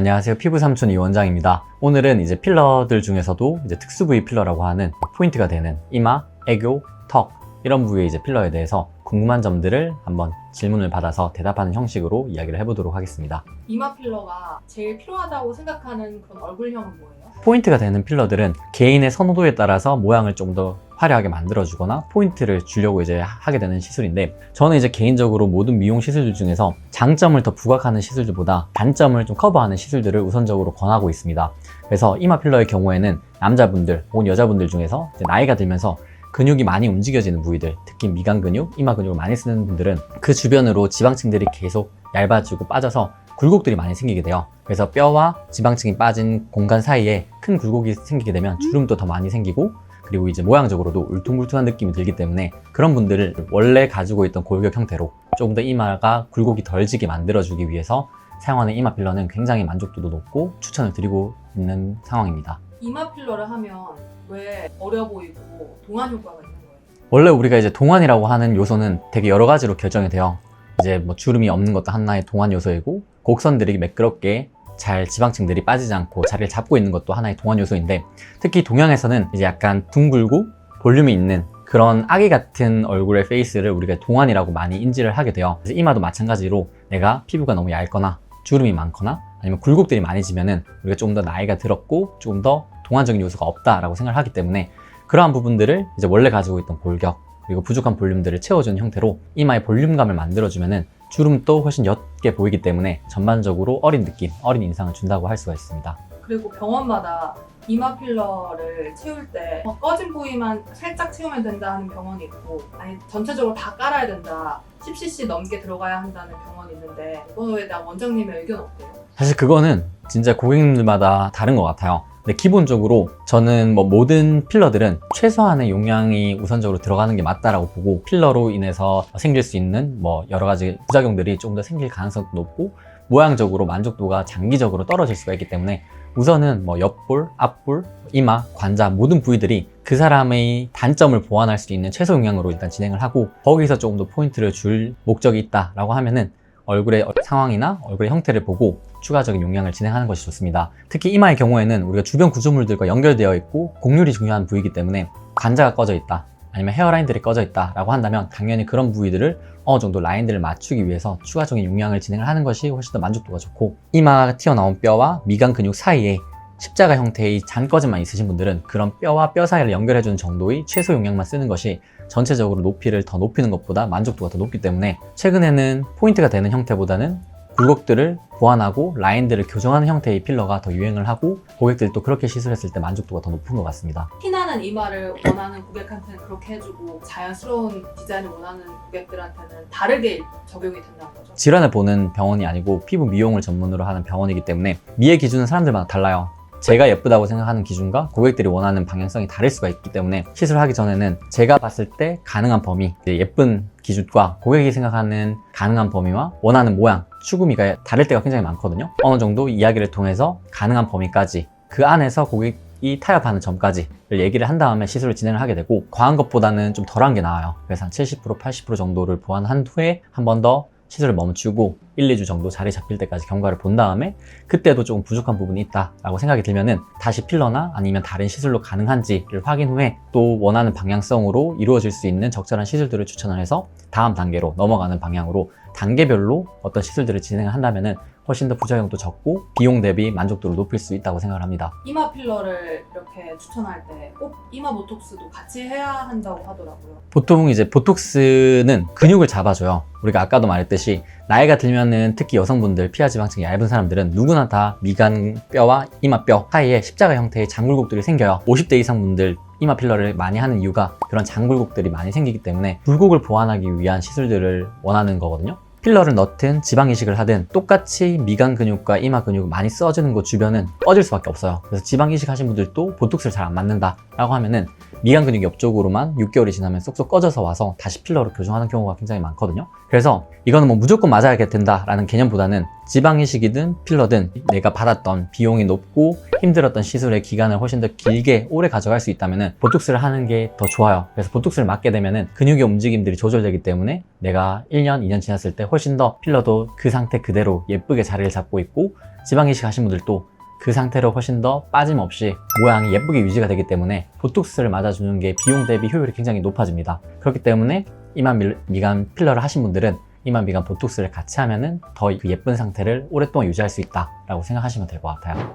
안녕하세요. 피부 삼촌 이원장입니다. 오늘은 이제 필러들 중에서도 이제 특수 부위 필러라고 하는 포인트가 되는 이마, 애교, 턱 이런 부위의 이제 필러에 대해서 궁금한 점들을 한번 질문을 받아서 대답하는 형식으로 이야기를 해보도록 하겠습니다. 이마 필러가 제일 필요하다고 생각하는 그런 얼굴형은 뭐예요? 포인트가 되는 필러들은 개인의 선호도에 따라서 모양을 좀 더 화려하게 만들어주거나 포인트를 주려고 이제 하게 되는 시술인데 저는 이제 개인적으로 모든 미용 시술들 중에서 장점을 더 부각하는 시술들보다 단점을 좀 커버하는 시술들을 우선적으로 권하고 있습니다. 그래서 이마 필러의 경우에는 남자분들 혹은 여자분들 중에서 나이가 들면서 근육이 많이 움직여지는 부위들, 특히 미간 근육, 이마 근육을 많이 쓰는 분들은 그 주변으로 지방층들이 계속 얇아지고 빠져서 굴곡들이 많이 생기게 돼요. 그래서 뼈와 지방층이 빠진 공간 사이에 큰 굴곡이 생기게 되면 주름도 더 많이 생기고 그리고 이제 모양적으로도 울퉁불퉁한 느낌이 들기 때문에 그런 분들을 원래 가지고 있던 골격 형태로 조금 더 이마가 굴곡이 덜 지게 만들어주기 위해서 사용하는 이마 필러는 굉장히 만족도도 높고 추천을 드리고 있는 상황입니다. 이마 필러를 하면 왜 어려 보이고 동안 효과가 있는 거예요? 원래 우리가 이제 동안이라고 하는 요소는 되게 여러 가지로 결정이 돼요. 이제 뭐 주름이 없는 것도 하나의 동안 요소이고 곡선들이 매끄럽게 잘 지방층들이 빠지지 않고 자리를 잡고 있는 것도 하나의 동안 요소인데 특히 동양에서는 이제 약간 둥글고 볼륨이 있는 그런 아기 같은 얼굴의 페이스를 우리가 동안이라고 많이 인지를 하게 돼요. 이마도 마찬가지로 내가 피부가 너무 얇거나 주름이 많거나 아니면 굴곡들이 많이 지면은 우리가 조금 더 나이가 들었고 조금 더 동안적인 요소가 없다라고 생각을 하기 때문에 그러한 부분들을 이제 원래 가지고 있던 골격 그리고 부족한 볼륨들을 채워주는 형태로 이마의 볼륨감을 만들어주면은 주름도 훨씬 옅게 보이기 때문에 전반적으로 어린 느낌, 어린 인상을 준다고 할 수가 있습니다. 그리고 병원마다 이마 필러를 채울 때 어, 꺼진 부위만 살짝 채우면 된다 하는 병원이 있고 아니 전체적으로 다 깔아야 된다 10cc 넘게 들어가야 한다는 병원이 있는데 이거에 대한 원장님의 의견 어때요? 사실 그거는 진짜 고객님들마다 다른 것 같아요. 근데 기본적으로 저는 뭐 모든 필러들은 최소한의 용량이 우선적으로 들어가는 게 맞다라고 보고 필러로 인해서 생길 수 있는 뭐 여러 가지 부작용들이 조금 더 생길 가능성도 높고 모양적으로 만족도가 장기적으로 떨어질 수가 있기 때문에 우선은 뭐 옆볼, 앞볼, 이마, 관자 모든 부위들이 그 사람의 단점을 보완할 수 있는 최소 용량으로 일단 진행을 하고 거기서 조금 더 포인트를 줄 목적이 있다라고 하면은 얼굴의 상황이나 얼굴의 형태를 보고 추가적인 용량을 진행하는 것이 좋습니다. 특히 이마의 경우에는 우리가 주변 구조물들과 연결되어 있고 곡률이 중요한 부위이기 때문에 관자가 꺼져 있다. 아니면 헤어라인들이 꺼져 있다 라고 한다면 당연히 그런 부위들을 어느 정도 라인들을 맞추기 위해서 추가적인 용량을 진행을 하는 것이 훨씬 더 만족도가 좋고 이마가 튀어나온 뼈와 미간 근육 사이에 십자가 형태의 잔꺼짐만 있으신 분들은 그런 뼈와 뼈 사이를 연결해주는 정도의 최소 용량만 쓰는 것이 전체적으로 높이를 더 높이는 것보다 만족도가 더 높기 때문에 최근에는 포인트가 되는 형태보다는 굴곡들을 보완하고 라인들을 교정하는 형태의 필러가 더 유행을 하고 고객들도 그렇게 시술했을 때 만족도가 더 높은 것 같습니다. 티나는 이마를 원하는 고객한테는 그렇게 해주고 자연스러운 디자인을 원하는 고객들한테는 다르게 적용이 된다는 거죠. 질환을 보는 병원이 아니고 피부 미용을 전문으로 하는 병원이기 때문에 미의 기준은 사람들마다 달라요. 제가 예쁘다고 생각하는 기준과 고객들이 원하는 방향성이 다를 수가 있기 때문에 시술하기 전에는 제가 봤을 때 가능한 범위, 예쁜 기준과 고객이 생각하는 가능한 범위와 원하는 모양, 추구미가 다를 때가 굉장히 많거든요. 어느 정도 이야기를 통해서 가능한 범위까지 그 안에서 고객 이 타협하는 점까지를 얘기를 한 다음에 시술을 진행을 하게 되고 과한 것보다는 좀 덜한 게 나아요. 그래서 한 70% 80% 정도를 보완한 후에 한 번 더 시술을 멈추고 1, 2주 정도 자리 잡힐 때까지 경과를 본 다음에 그때도 조금 부족한 부분이 있다라고 생각이 들면은 다시 필러나 아니면 다른 시술로 가능한지를 확인 후에 또 원하는 방향성으로 이루어질 수 있는 적절한 시술들을 추천을 해서 다음 단계로 넘어가는 방향으로 단계별로 어떤 시술들을 진행을 한다면은 훨씬 더 부작용도 적고 비용 대비 만족도를 높일 수 있다고 생각을 합니다. 이마 필러를 이렇게 추천할 때 꼭 이마 보톡스도 같이 해야 한다고 하더라고요. 보통 이제 보톡스는 근육을 잡아줘요. 우리가 아까도 말했듯이 나이가 들면은 특히 여성분들 피하 지방층이 얇은 사람들은 누구나 다 미간 뼈와 이마 뼈 사이에 십자가 형태의 장굴곡들이 생겨요. 50대 이상 분들 이마 필러를 많이 하는 이유가 그런 장굴곡들이 많이 생기기 때문에 굴곡을 보완하기 위한 시술들을 원하는 거거든요. 필러를 넣든 지방 이식을 하든 똑같이 미간 근육과 이마 근육 많이 써주는 곳 주변은 꺼질 수밖에 없어요. 그래서 지방 이식 하신 분들도 보톡스를 잘 안 맞는다라고 하면은 미간 근육 옆쪽으로만 6개월이 지나면 쏙쏙 꺼져서 와서 다시 필러로 교정하는 경우가 굉장히 많거든요. 그래서 이거는 뭐 무조건 맞아야 된다라는 개념보다는 지방 이식이든 필러든 내가 받았던 비용이 높고 힘들었던 시술의 기간을 훨씬 더 길게 오래 가져갈 수 있다면 보톡스를 하는 게 더 좋아요. 그래서 보톡스를 맞게 되면 근육의 움직임들이 조절되기 때문에 내가 1년, 2년 지났을 때 훨씬 더 필러도 그 상태 그대로 예쁘게 자리를 잡고 있고 지방 이식 하신 분들도 그 상태로 훨씬 더 빠짐없이 모양이 예쁘게 유지가 되기 때문에 보톡스를 맞아주는 게 비용 대비 효율이 굉장히 높아집니다. 그렇기 때문에 이만 밀- 미간 필러를 하신 분들은 이만 미간 보톡스를 같이 하면은 더그 예쁜 상태를 오랫동안 유지할 수 있다라고 생각하시면 될 것 같아요.